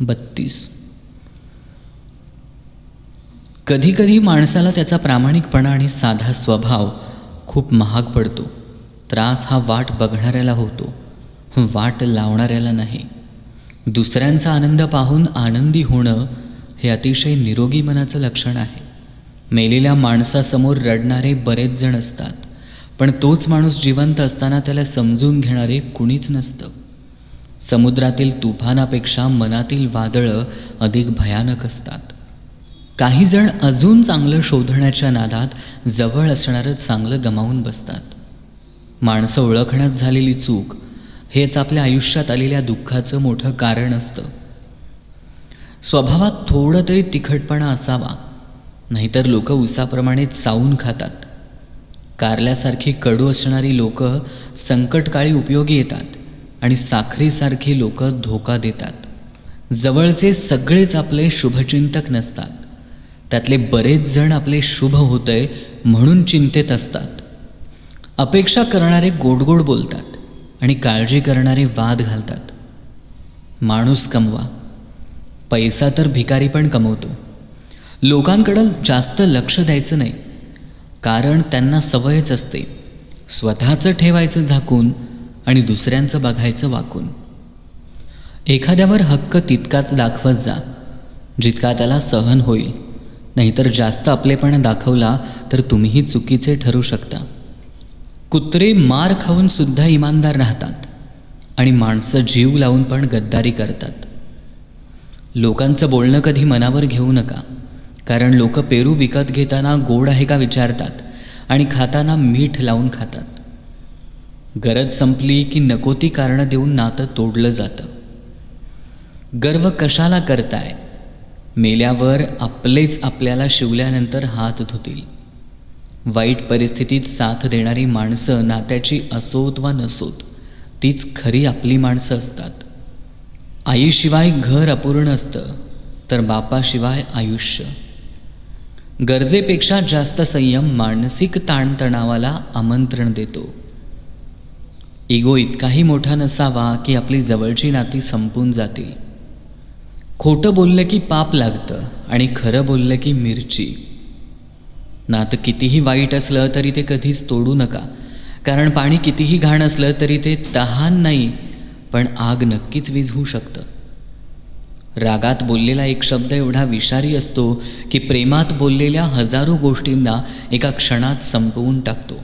बत्तीस. कधीकधी माणसाला त्याचा प्रामाणिकपणा आणि साधा स्वभाव खूप महाग पडतो. त्रास हा वाट बघणाऱ्याला होतो. वाट लावणाऱ्याला नाही. दुसऱ्यांचा आनंद पाहून आनंदी होणं हे अतिशय निरोगी मनाचं लक्षण आहे. मेलेल्या माणसासमोर रडणारे बरेच जण असतात. पण तोच माणूस जिवंत असताना त्याला समजून घेणारे कुणीच नसतं. समुद्रातील तुफानापेक्षा मनातील वादळं अधिक भयानक असतात. काहीजण अजून चांगलं शोधण्याच्या नादात जवळ असणारं चांगलं गमावून बसतात. माणसं ओळखण्यात झालेली चूक हेच आपल्या आयुष्यात आलेल्या दुःखाचं मोठं कारण असतं. स्वभावात थोडं तरी तिखटपणा असावा नाहीतर लोक उसाप्रमाणे चावून खातात. कारल्यासारखी कडू असणारी लोक संकटकाळी उपयोगी येतात. आणि साखरीसारखी लोक धोका देतात. जवळचे सगळेच आपले शुभचिंतक नसतात. त्यातले बरेच जण आपले शुभ होतंय म्हणून चिंतेत असतात. अपेक्षा करणारे गोड गोड बोलतात आणि काळजी करणारे वाद घालतात. माणूस कमवा. पैसा तर भिकारी पण कमवतो. लोकांकडं जास्त लक्ष द्यायचं नाही. कारण त्यांना सवयच असते. स्वतःचं ठेवायचं झाकून आणि दुसऱ्यांचं बघायचं वाकून. एखाद्यावर हक्क तितकाच दाखवत जा जितका त्याला सहन होईल. नाहीतर जास्त आपलेपणा दाखवला तर तुम्हीही चुकीचे ठरू शकता. कुत्रे मार खाऊन सुद्धा इमानदार राहतात आणि माणसं जीव लावून पण गद्दारी करतात. लोकांचं बोलणं कधी मनावर घेऊ नका कारण लोक पेरू विकत घेताना गोड आहे का विचारतात आणि खाताना मीठ लावून खातात. गरज संपली की नको ती कारणं देऊन नातं तोडलं जातं. गर्व कशाला करताय? मेल्यावर आपलेच आपल्याला शिवल्यानंतर हात धुतील. वाईट परिस्थितीत साथ देणारी माणसं नात्याची असोत वा नसोत तीच खरी आपली माणसं असतात. आईशिवाय घर अपूर्ण असतं तर बापाशिवाय आयुष्य. गरजेपेक्षा जास्त संयम मानसिक ताणतणावाला आमंत्रण देतो. इगो इतकाही मोठा नसावा की आपली जवळची नाती संपून जातील. खोटं बोललं की पाप लागतं आणि खरं बोललं की मिरची. नातं कितीही वाईट असलं तरी ते कधीच तोडू नका. कारण पाणी कितीही घाण असलं तरी ते तहान नाही पण आग नक्कीच विझवू शकतं. रागात बोललेला एक शब्द एवढा विषारी असतो की प्रेमात बोललेल्या हजारो गोष्टींना एका क्षणात संपवून टाकतो.